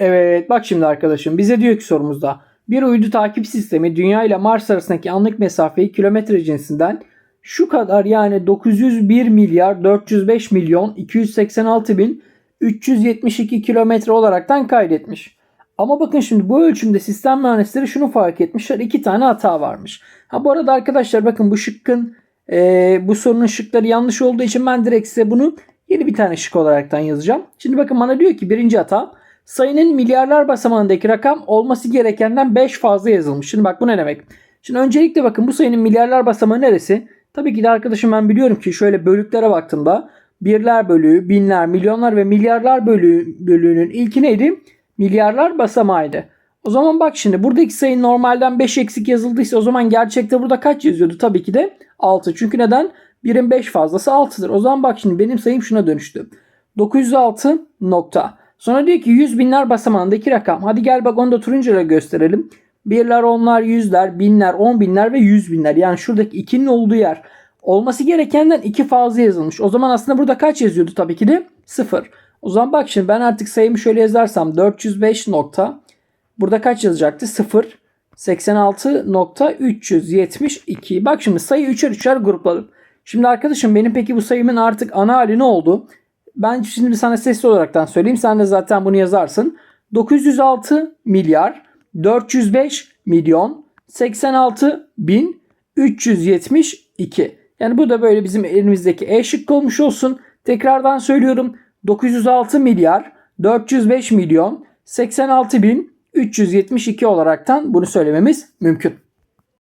Evet bak şimdi arkadaşım bize diyor ki sorumuzda bir uydu takip sistemi Dünya ile Mars arasındaki anlık mesafeyi kilometre cinsinden şu kadar yani 901 milyar 405 milyon 286 bin 372 kilometre olaraktan kaydetmiş. Ama bakın şimdi bu ölçümde sistem mühendisleri şunu fark etmişler. iki tane hata varmış. Ha bu arada arkadaşlar bakın bu şıkkın e, bu sorunun şıkları yanlış olduğu için ben direkt size bunu yeni bir tane şık olaraktan yazacağım. Şimdi bakın bana diyor ki birinci hata sayının milyarlar basamağındaki rakam olması gerekenden 5 fazla yazılmış. Şimdi bak bu ne demek? Şimdi öncelikle bakın bu sayının milyarlar basamağı neresi? Tabii ki de arkadaşım ben biliyorum ki şöyle bölüklere baktığımda birler bölüğü, binler, milyonlar ve milyarlar bölüğü, bölüğünün ilki neydi? Milyarlar basamağıydı. O zaman bak şimdi buradaki sayı normalden 5 eksik yazıldıysa o zaman gerçekte burada kaç yazıyordu? Tabii ki de 6. Çünkü neden? 1'in 5 fazlası 6'dır. O zaman bak şimdi benim sayım şuna dönüştü. 906 nokta. Sonra diyor ki 100 binler basamağındaki rakam. Hadi gel bak onu da turuncuyla gösterelim. Birler, onlar, yüzler, binler, on binler ve yüz binler. Yani şuradaki ikinin olduğu yer. Olması gerekenden iki fazla yazılmış. O zaman aslında burada kaç yazıyordu? Tabii ki de 0. O zaman bak şimdi ben artık sayımı şöyle yazarsam 405 nokta. Burada kaç yazacaktı? 0. 86.372. Bak şimdi sayı üçer üçer grupladım. Şimdi arkadaşım benim peki bu sayımın artık ana hali ne oldu? Ben şimdi sana sesli olaraktan söyleyeyim. Sen de zaten bunu yazarsın. 906 milyar 405 milyon 86 bin 372. Yani bu da böyle bizim elimizdeki E şıkkı olmuş olsun. Tekrardan söylüyorum. 906 milyar 405 milyon 86 bin 372 olaraktan bunu söylememiz mümkün.